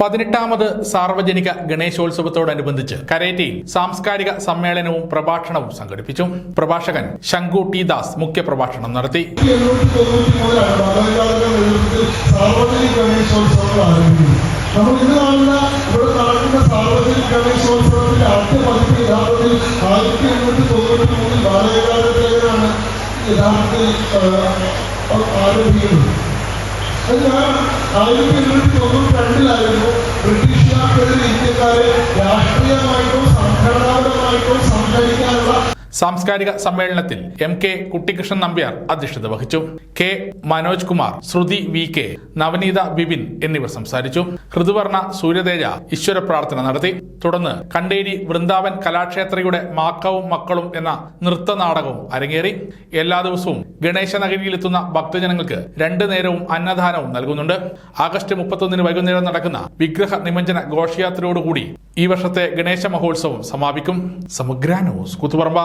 പതിനെട്ടാമത് സാർവജനിക ഗണേശോത്സവത്തോടനുബന്ധിച്ച് കരേറ്റയിൽ സാംസ്കാരിക സമ്മേളനവും പ്രഭാഷണവും സംഘടിപ്പിച്ചു. പ്രഭാഷകൻ ശങ്കു ടി ദാസ് മുഖ്യപ്രഭാഷണം നടത്തി. നമ്മൾ ഇന്ന് കാണുന്ന ആദ്യ പതിപ്പ് ആയിരത്തി എണ്ണൂറ്റി തൊണ്ണൂറ്റി ആയിരത്തി എണ്ണൂറ്റി ബ്രിട്ടീഷുകാർക്കെതിരെ ഇന്ത്യക്കാരെ രാഷ്ട്രീയമായിട്ടോ സംഘടനാപരമായിട്ടോ സംഘടിക്കാനുള്ള സാംസ്കാരിക സമ്മേളനത്തിൽ എം കെ കുട്ടിക്കൃഷ്ണൻ നമ്പ്യാർ അധ്യക്ഷത വഹിച്ചു. K Manoj Kumar Shruti V K Navaneeta Bibin എന്നിവർ സംസാരിച്ചു. ഋതുവർണ സൂര്യതേജ ഈശ്വര പ്രാർത്ഥന നടത്തി. തുടർന്ന് കണ്ടേരി വൃന്ദാവൻ കലാക്ഷേത്രയുടെ മാക്കവും മക്കളും എന്ന നൃത്ത നാടകവും അരങ്ങേറി. എല്ലാ ദിവസവും ഗണേശ നഗരിയിലെത്തുന്ന ഭക്തജനങ്ങൾക്ക് രണ്ടു നേരവും അന്നദാനവും നൽകുന്നുണ്ട്. ആഗസ്റ്റ് മുപ്പത്തൊന്നിന് വൈകുന്നേരം നടക്കുന്ന വിഗ്രഹ നിമഞ്ജന ഘോഷയാത്രയോടുകൂടി ഈ വർഷത്തെ ഗണേശ മഹോത്സവം സമാപിക്കും. സമഗ്ര ന്യൂസ് കുത്തുപറമ്പ.